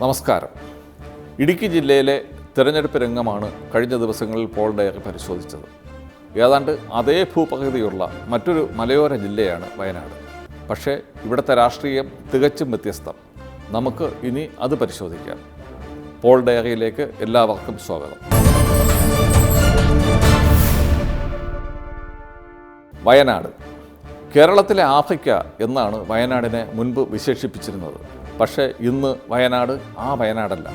നമസ്കാരം. ഇടുക്കി ജില്ലയിലെ തിരഞ്ഞെടുപ്പ് രംഗമാണ് കഴിഞ്ഞ ദിവസങ്ങളിൽ പോൾ ഡയറി പരിശോധിച്ചത്. ഏതാണ്ട് അതേ ഭൂപകൃതിയുള്ള മറ്റൊരു മലയോര ജില്ലയാണ് വയനാട്. പക്ഷേ ഇവിടുത്തെ രാഷ്ട്രീയം തികച്ചും വ്യത്യസ്തം. നമുക്ക് ഇനി അത് പരിശോധിക്കാം. പോൾ ഡയറിയിലേക്ക് എല്ലാവർക്കും സ്വാഗതം. വയനാട്. കേരളത്തിലെ ആഫ്രിക്ക എന്നാണ് വയനാടിനെ മുൻപ് വിശേഷിപ്പിച്ചിരുന്നത്. പക്ഷേ ഇന്ന് വയനാട് ആ വയനാടല്ല.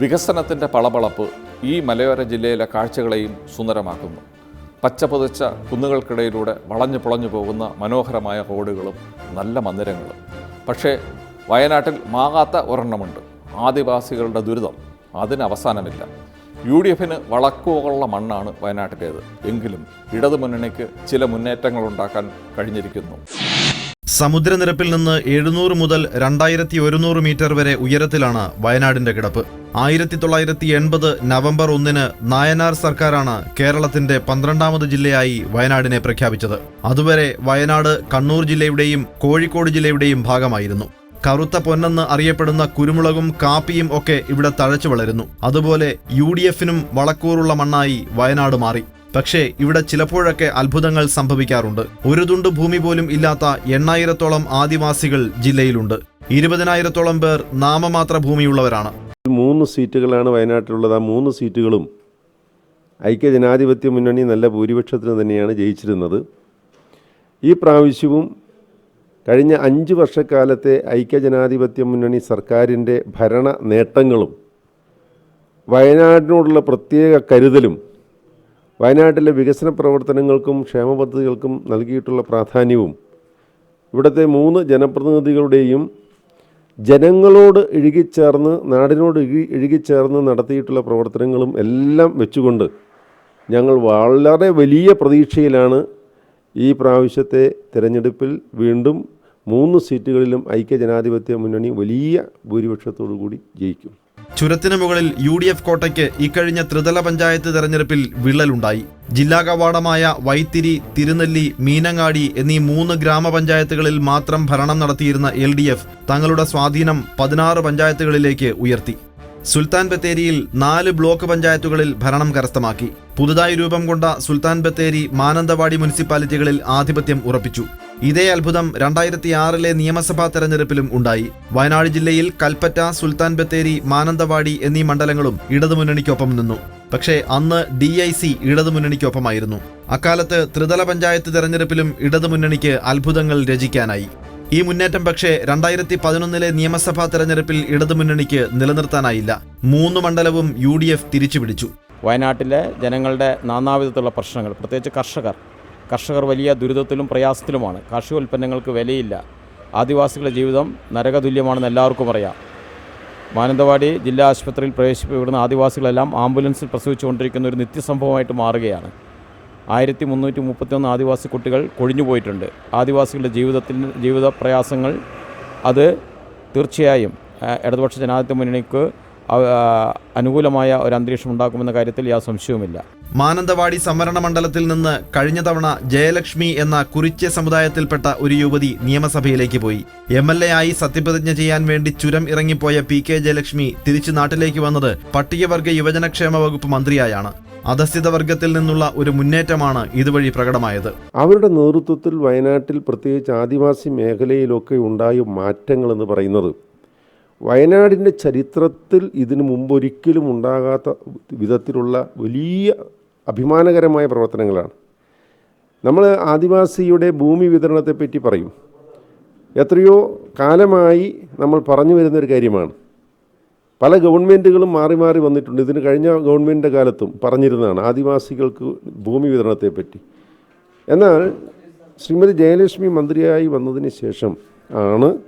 വികസനത്തിന്റെ പളപളപ്പ് ഈ മലയോര ജില്ലയിലെ കാഴ്ചകളെയും സുന്ദരമാക്കുന്നു. പച്ചപുതച്ച കുന്നുകൾക്കിടയിലൂടെ വളഞ്ഞു പുളഞ്ഞു പോകുന്ന മനോഹരമായ റോഡുകളും നല്ല മന്ദിരങ്ങളും. പക്ഷേ വയനാട്ടിൽ മാകാത്ത ഒരെണ്ണമുണ്ട്. ആദിവാസികളുടെ ദുരിതം. അതിന് അവസാനമില്ല. യു ഡി എഫിന് വളക്കുള്ള മണ്ണാണ് വയനാട്ടിലേത്. എങ്കിലും ഇടതുമുന്നണിക്ക് ചില മുന്നേറ്റങ്ങൾ ഉണ്ടാക്കാൻ കഴിഞ്ഞിരിക്കുന്നു. സമുദ്രനിരപ്പിൽ നിന്ന് എഴുന്നൂറ് മുതൽ രണ്ടായിരത്തി ഒരുന്നൂറ് മീറ്റർ വരെ ഉയരത്തിലാണ് വയനാടിന്റെ കിടപ്പ്. ആയിരത്തി തൊള്ളായിരത്തി എൺപത് നവംബർ ഒന്നിന് നായനാർ സർക്കാരാണ് കേരളത്തിന്റെ പന്ത്രണ്ടാമത് ജില്ലയായി വയനാടിനെ പ്രഖ്യാപിച്ചത്. അതുവരെ വയനാട് കണ്ണൂർ ജില്ലയുടെയും കോഴിക്കോട് ജില്ലയുടെയും ഭാഗമായിരുന്നു. കറുത്ത പൊന്നെന്ന് അറിയപ്പെടുന്ന കുരുമുളകും കാപ്പിയും ഒക്കെ ഇവിടെ തഴച്ചു വളരുന്നു. അതുപോലെ യു ഡി എഫിനും വളക്കൂറുള്ള മണ്ണായി വയനാട് മാറി. പക്ഷേ ഇവിടെ ചിലപ്പോഴൊക്കെ അത്ഭുതങ്ങൾ സംഭവിക്കാറുണ്ട്. ഒരു തുണ്ട് ഭൂമി പോലും ഇല്ലാത്ത എണ്ണായിരത്തോളം ആദിവാസികൾ ജില്ലയിലുണ്ട്. ഇരുപതിനായിരത്തോളം പേർ നാമമാത്ര ഭൂമിയുള്ളവരാണ്. മൂന്ന് സീറ്റുകളാണ് വയനാട്ടിലുള്ളത്. ആ മൂന്ന് സീറ്റുകളും ഐക്യ ജനാധിപത്യ മുന്നണി നല്ല ഭൂരിപക്ഷത്തിന് തന്നെയാണ് ജയിച്ചിരുന്നത്. ഈ പ്രാവശ്യവും കഴിഞ്ഞ അഞ്ച് വർഷക്കാലത്തെ ഐക്യ ജനാധിപത്യ മുന്നണി സർക്കാരിന്റെ ഭരണ നേട്ടങ്ങളും വയനാടിനോടുള്ള പ്രത്യേക കരുതലും വയനാട്ടിലെ വികസന പ്രവർത്തനങ്ങൾക്കും ക്ഷേമ പദ്ധതികൾക്കും നൽകിയിട്ടുള്ള പ്രാധാന്യവും ഇവിടുത്തെ മൂന്ന് ജനപ്രതിനിധികളുടെയും ജനങ്ങളോട് ഇഴുകിച്ചേർന്ന് നാടിനോട് ഇഴുകി ഇഴുകിച്ചേർന്ന് നടത്തിയിട്ടുള്ള പ്രവർത്തനങ്ങളും എല്ലാം വെച്ചുകൊണ്ട് ഞങ്ങൾ വളരെ വലിയ പ്രതീക്ഷയിലാണ് ഈ പ്രാവശ്യത്തെ തിരഞ്ഞെടുപ്പിൽ വീണ്ടും മൂന്ന് സീറ്റുകളിലും ഐക്യ ജനാധിപത്യ മുന്നണി വലിയ ഭൂരിപക്ഷത്തോടു കൂടി ജയിക്കും. ചുരത്തിന് മുകളിൽ യു ഡി എഫ് കോട്ടയ്ക്ക് ഇക്കഴിഞ്ഞ ത്രിതല പഞ്ചായത്ത് തെരഞ്ഞെടുപ്പിൽ വിള്ളലുണ്ടായി. ജില്ലാ കവാടമായ വൈത്തിരി തിരുനെല്ലി മീനങ്ങാടി എന്നീ മൂന്ന് ഗ്രാമപഞ്ചായത്തുകളിൽ മാത്രം ഭരണം നടത്തിയിരുന്ന എൽ തങ്ങളുടെ സ്വാധീനം പതിനാറ് പഞ്ചായത്തുകളിലേക്ക് ഉയർത്തി. സുൽത്താൻ ബത്തേരിയിൽ നാല് ബ്ലോക്ക് പഞ്ചായത്തുകളിൽ ഭരണം കരസ്ഥമാക്കി. പുതുതായി രൂപം കൊണ്ട സുൽത്താൻ ബത്തേരി മാനന്തവാടി മുനിസിപ്പാലിറ്റികളിൽ ആധിപത്യം ഉറപ്പിച്ചു. ഇതേ അത്ഭുതം രണ്ടായിരത്തി ആറിലെ നിയമസഭാ തെരഞ്ഞെടുപ്പിലും ഉണ്ടായി. വയനാട് ജില്ലയിൽ കൽപ്പറ്റ സുൽത്താൻ ബത്തേരി മാനന്തവാടി എന്നീ മണ്ഡലങ്ങളും ഇടതുമുന്നണിക്കൊപ്പം നിന്നു. പക്ഷേ അന്ന് ഡി ഐ സി ഇടതുമുന്നണിക്കൊപ്പമായിരുന്നു. അക്കാലത്ത് ത്രിതല പഞ്ചായത്ത് തെരഞ്ഞെടുപ്പിലും ഇടതുമുന്നണിക്ക് അത്ഭുതങ്ങൾ രചിക്കാനായി. ഈ മുന്നേറ്റം പക്ഷേ രണ്ടായിരത്തി പതിനൊന്നിലെ നിയമസഭാ തെരഞ്ഞെടുപ്പിൽ ഇടതുമുന്നണിക്ക് നിലനിർത്താനായില്ല. മൂന്ന് മണ്ഡലവും യു ഡി എഫ് തിരിച്ചുപിടിച്ചു. വയനാട്ടിലെ ജനങ്ങളുടെ നാനാവിധത്തിലുള്ള പ്രശ്നങ്ങൾ പ്രത്യേകിച്ച് കർഷകർ കർഷകർ വലിയ ദുരിതത്തിലും പ്രയാസത്തിലുമാണ്. കാർഷിക ഉൽപ്പന്നങ്ങൾക്ക് വിലയില്ല. ആദിവാസികളുടെ ജീവിതം നരകതുല്യമാണെന്ന് എല്ലാവർക്കും അറിയാം. മാനന്തവാടി ജില്ലാ ആശുപത്രിയിൽ പ്രവേശിപ്പിക്കപ്പെടുന്ന ആദിവാസികളെല്ലാം ആംബുലൻസിൽ പ്രസവിച്ചുകൊണ്ടിരിക്കുന്ന ഒരു നിത്യസംഭവമായിട്ട് മാറുകയാണ്. ആയിരത്തി മുന്നൂറ്റി മുപ്പത്തിയൊന്ന് ആദിവാസി കുട്ടികൾ കൊഴിഞ്ഞുപോയിട്ടുണ്ട് ആദിവാസികളുടെ ജീവിതത്തിൽ ജീവിത പ്രയാസങ്ങൾ അത് തീർച്ചയായും ഇടതുപക്ഷ ജനാധിപത്യ മുന്നണിക്ക് അനുകൂലമായ ഒരു അന്തരീക്ഷം ഉണ്ടാക്കുമെന്ന കാര്യത്തിൽ യാതൊരു സംശയവുമില്ല. മാനന്തവാടി സംവരണ മണ്ഡലത്തിൽ നിന്ന് കഴിഞ്ഞ തവണ ജയലക്ഷ്മി എന്ന കുറിച്യ സമുദായത്തിൽപ്പെട്ട ഒരു യുവതി നിയമസഭയിലേക്ക് പോയി. എം എൽ എ ആയി സത്യപ്രതിജ്ഞ ചെയ്യാൻ വേണ്ടി ചുരം ഇറങ്ങിപ്പോയ പി കെ ജയലക്ഷ്മി തിരിച്ചു നാട്ടിലേക്ക് വന്നത് പട്ടികവർഗ യുവജനക്ഷേമ വകുപ്പ് മന്ത്രിയായാണ്. അധസ്ഥിത വർഗത്തിൽ നിന്നുള്ള ഒരു മുന്നേറ്റമാണ് ഇതുവഴി പ്രകടമായത്. അവരുടെ നേതൃത്വത്തിൽ വയനാട്ടിൽ പ്രത്യേകിച്ച് ആദിവാസി മേഖലയിലൊക്കെ ഉണ്ടായ മാറ്റങ്ങൾ എന്ന് പറയുന്നത് വയനാടിന്റെ ചരിത്രത്തിൽ ഇതിനു മുമ്പൊരിക്കലും ഉണ്ടാകാത്ത വിധത്തിലുള്ള വലിയ അഭിമാനകരമായ പ്രവർത്തനങ്ങളാണ്. നമ്മൾ ആദിവാസിയുടെ ഭൂമി വിതരണത്തെപ്പറ്റി പറയും. എത്രയോ കാലമായി നമ്മൾ പറഞ്ഞു വരുന്നൊരു കാര്യമാണ്. പല ഗവൺമെന്റുകളും മാറി മാറി വന്നിട്ടുണ്ട്. ഇതിന് കഴിഞ്ഞ ഗവൺമെന്റിന്റെ കാലത്തും പറഞ്ഞിരുന്നതാണ് ആദിവാസികൾക്ക് ഭൂമി വിതരണത്തെപ്പറ്റി. എന്നാൽ ശ്രീമതി ജയലക്ഷ്മി മന്ത്രിയായി വന്നതിന് ശേഷം ആണ്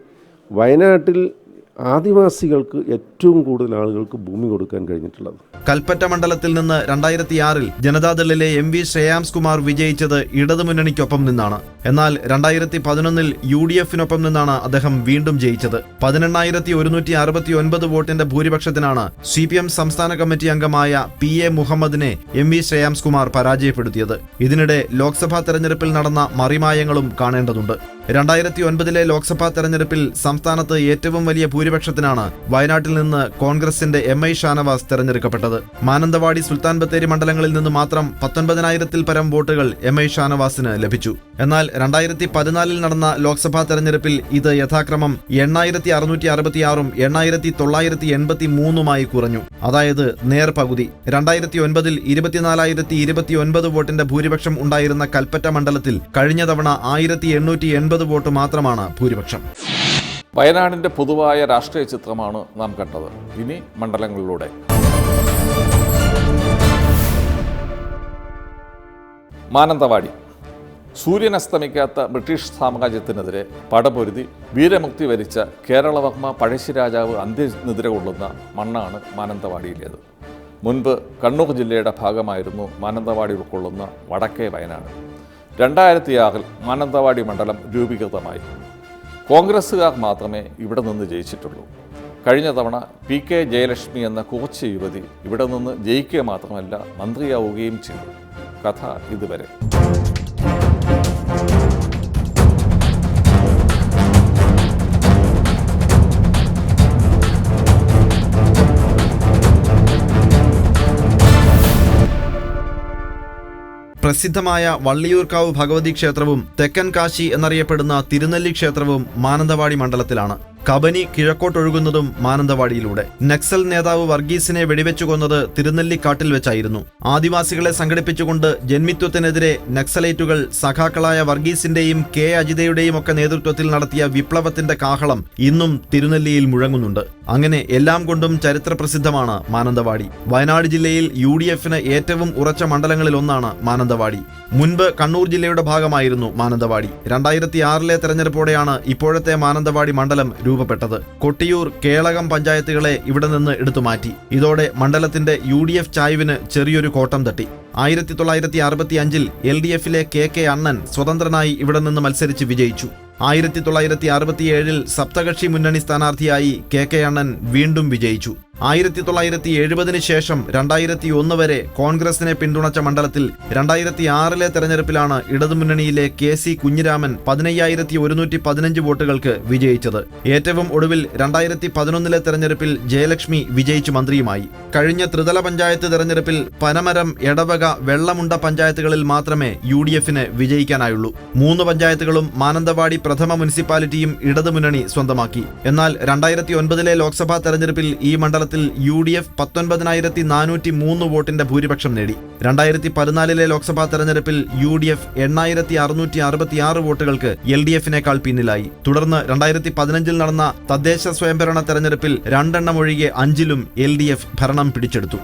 വയനാട്ടിൽ ആദിവാസികൾക്ക് ഏറ്റവും കൂടുതൽ ആളുകൾക്ക് ഭൂമി കൊടുക്കാൻ കഴിഞ്ഞിട്ടുള്ളത്. കൽപ്പറ്റ മണ്ഡലത്തിൽ നിന്ന് രണ്ടായിരത്തി ആറിൽ ജനതാദളിലെ എം വി ശ്രേയാംസ് കുമാർ വിജയിച്ചത് ഇടതുമുന്നണിക്കൊപ്പം നിന്നാണ്. എന്നാൽ രണ്ടായിരത്തി പതിനൊന്നിൽ യു ഡി എഫിനൊപ്പം നിന്നാണ് അദ്ദേഹം വീണ്ടും ജയിച്ചത്. പതിനെണ്ണായിരത്തി ഒരുന്നൂറ്റി അറുപത്തി ഒൻപത് വോട്ടിന്റെ ഭൂരിപക്ഷത്തിനാണ് സി പി എം സംസ്ഥാന കമ്മിറ്റി അംഗമായ പി എ മുഹമ്മദിനെ എം വി ശ്രേയാംസ് കുമാർ പരാജയപ്പെടുത്തിയത്. ഇതിനിടെ ലോക്സഭാ തെരഞ്ഞെടുപ്പിൽ നടന്ന മറിമായങ്ങളും കാണേണ്ടതുണ്ട്. രണ്ടായിരത്തി ഒൻപതിലെ ലോക്സഭാ തെരഞ്ഞെടുപ്പിൽ സംസ്ഥാനത്ത് ഏറ്റവും വലിയ ഭൂരിപക്ഷത്തിനാണ് വയനാട്ടിൽ നിന്ന് കോൺഗ്രസിന്റെ എം ഐ ഷാനവാസ് തെരഞ്ഞെടുക്കപ്പെട്ടത്. മാനന്തവാടി സുൽത്താൻ ബത്തേരി മണ്ഡലങ്ങളിൽ നിന്ന് മാത്രം പത്തൊൻപതിനായിരത്തിൽ പരം വോട്ടുകൾ എം ഐ ഷാനവാസിന് ലഭിച്ചു. എന്നാൽ രണ്ടായിരത്തി പതിനാലിൽ നടന്ന ലോക്സഭാ തെരഞ്ഞെടുപ്പിൽ ഇത് യഥാക്രമം എണ്ണായിരത്തി അറുന്നൂറ്റി അറുപത്തിയാറും എണ്ണായിരത്തി തൊള്ളായിരത്തി എൺപത്തി മൂന്നുമായി കുറഞ്ഞു. അതായത് നേർപകുതി രണ്ടായിരത്തി ഒൻപതിൽ ഇരുപത്തിനാലായിരത്തി ഇരുപത്തി ഒൻപത് വോട്ടിന്റെ ഭൂരിപക്ഷം ഉണ്ടായിരുന്ന കൽപ്പറ്റ മണ്ഡലത്തിൽ കഴിഞ്ഞ തവണ ആയിരത്തി എണ്ണൂറ്റി എൺപത് വോട്ട് മാത്രമാണ് ഭൂരിപക്ഷം. വയനാടിന്റെ പൊതുവായ രാഷ്ട്രീയ ചിത്രമാണ് നാം കണ്ടത്. ഇനി മണ്ഡലങ്ങളിലൂടെ. മാനന്തവാടി. സൂര്യൻ അസ്തമിക്കാത്ത ബ്രിട്ടീഷ് സാമ്രാജ്യത്തിനെതിരെ പടപൊരുതി വീരമുക്തി വരിച്ച കേരളവർമ്മ പഴശ്ശിരാജാവ് അന്ത്യനിദ്ര കൊള്ളുന്ന മണ്ണാണ് മാനന്തവാടിയിലേത്. മുൻപ് കണ്ണൂർ ജില്ലയുടെ ഭാഗമായിരുന്നു മാനന്തവാടി ഉൾക്കൊള്ളുന്ന വടക്കേ വയനാട്. രണ്ടായിരത്തിയാറിൽ മാനന്തവാടി മണ്ഡലം രൂപീകൃതമായി. കോൺഗ്രസ്സുകാർ മാത്രമേ ഇവിടെ നിന്ന് ജയിച്ചിട്ടുള്ളൂ. കഴിഞ്ഞ തവണ പി കെ ജയലക്ഷ്മി എന്ന കുറച്ച് യുവതി ഇവിടെ നിന്ന് ജയിക്കുക മാത്രമല്ല മന്ത്രിയാവുകയും ചെയ്തു. കഥ ഇതുവരെ. പ്രസിദ്ധമായ വള്ളിയൂർക്കാവ് ഭഗവതി ക്ഷേത്രവും തെക്കൻ കാശി എന്നറിയപ്പെടുന്ന തിരുനെല്ലി ക്ഷേത്രവും മാനന്തവാടി മണ്ഡലത്തിലാണ്. കബനി കിഴക്കോട്ടൊഴുകുന്നതും മാനന്തവാടിയിലൂടെ. നക്സൽ നേതാവ് വർഗീസിനെ വെടിവെച്ചു കൊന്നത് തിരുനെല്ലിക്കാട്ടിൽ വെച്ചായിരുന്നു. ആദിവാസികളെ സംഘടിപ്പിച്ചുകൊണ്ട് ജന്മിത്വത്തിനെതിരെ നക്സലൈറ്റുകൾ സഖാക്കളായ വർഗീസിന്റെയും കെ അജിതയുടെയും ഒക്കെ നേതൃത്വത്തിൽ നടത്തിയ വിപ്ലവത്തിന്റെ കാഹളം ഇന്നും തിരുനെല്ലിയിൽ മുഴങ്ങുന്നുണ്ട്. അങ്ങനെ എല്ലാം കൊണ്ടും ചരിത്രപ്രസിദ്ധമാണ് മാനന്തവാടി. വയനാട് ജില്ലയിൽ യു ഡി എഫിന് ഏറ്റവും ഉറച്ച മണ്ഡലങ്ങളിൽ ഒന്നാണ് മാനന്തവാടി. മുൻപ് കണ്ണൂർ ജില്ലയുടെ ഭാഗമായിരുന്നു മാനന്തവാടി. രണ്ടായിരത്തി ആറിലെ തെരഞ്ഞെടുപ്പോടെയാണ് ഇപ്പോഴത്തെ മാനന്തവാടി മണ്ഡലം രൂപപ്പെട്ടത്. കൊട്ടിയൂർ കേളകം പഞ്ചായത്തുകളെ ഇവിടെ നിന്ന് എടുത്തു മാറ്റി. ഇതോടെ മണ്ഡലത്തിന്റെ യു ഡി എഫ് ചായ്വിന് ചെറിയൊരു കോട്ടം തട്ടി. ആയിരത്തി തൊള്ളായിരത്തി അറുപത്തി അഞ്ചിൽ എൽ ഡി എഫിലെ കെ കെ അണ്ണൻ സ്വതന്ത്രനായി ഇവിടെ നിന്ന് മത്സരിച്ച് വിജയിച്ചു. ആയിരത്തി തൊള്ളായിരത്തി അറുപത്തിയേഴിൽ സപ്തകക്ഷി മുന്നണി സ്ഥാനാർത്ഥിയായി കെ കെ അണ്ണൻ വീണ്ടും വിജയിച്ചു. ആയിരത്തി തൊള്ളായിരത്തി എഴുപതിന് ശേഷം രണ്ടായിരത്തി ഒന്ന് വരെ കോൺഗ്രസിനെ പിന്തുണച്ച മണ്ഡലത്തിൽ രണ്ടായിരത്തി ആറിലെ തെരഞ്ഞെടുപ്പിലാണ് ഇടതുമുന്നണിയിലെ കെ സി കുഞ്ഞിരാമൻ പതിനയ്യായിരത്തി ഒരുന്നൂറ്റി പതിനഞ്ച് വോട്ടുകൾക്ക് വിജയിച്ചത്. ഏറ്റവും ഒടുവിൽ രണ്ടായിരത്തി പതിനൊന്നിലെ തെരഞ്ഞെടുപ്പിൽ ജയലക്ഷ്മി വിജയിച്ചു മന്ത്രിയുമായി. കഴിഞ്ഞ ത്രിതല പഞ്ചായത്ത് തെരഞ്ഞെടുപ്പിൽ പനമരം എടവക വെള്ളമുണ്ട പഞ്ചായത്തുകളിൽ മാത്രമേ യു ഡി എഫിന് വിജയിക്കാനായുള്ളൂ. മൂന്ന് പഞ്ചായത്തുകളും മാനന്തവാടി പ്രഥമ മുനിസിപ്പാലിറ്റിയും ഇടതുമുന്നണി സ്വന്തമാക്കി. എന്നാൽ രണ്ടായിരത്തി ഒൻപതിലെ ലോക്സഭാ തെരഞ്ഞെടുപ്പിൽ ഈ മണ്ഡലത്തിൽ യു ഡി എഫ് പത്തൊൻപതിനായിരത്തി നാനൂറ്റി മൂന്ന് വോട്ടിന്റെ ഭൂരിപക്ഷം നേടി. രണ്ടായിരത്തി പതിനാലിലെ ലോക്സഭാ തെരഞ്ഞെടുപ്പിൽ യു ഡി എഫ് എണ്ണായിരത്തി അറുന്നൂറ്റി അറുപത്തിയാറ് വോട്ടുകൾക്ക് എൽ ഡി എഫിനേക്കാൾ പിന്നിലായി. തുടർന്ന് രണ്ടായിരത്തി പതിനഞ്ചിൽ നടന്ന തദ്ദേശ സ്വയംഭരണ തെരഞ്ഞെടുപ്പിൽ രണ്ടെണ്ണം ഒഴികെ അഞ്ചിലും എൽ ഡി എഫ് ഭരണം പിടിച്ചെടുത്തു.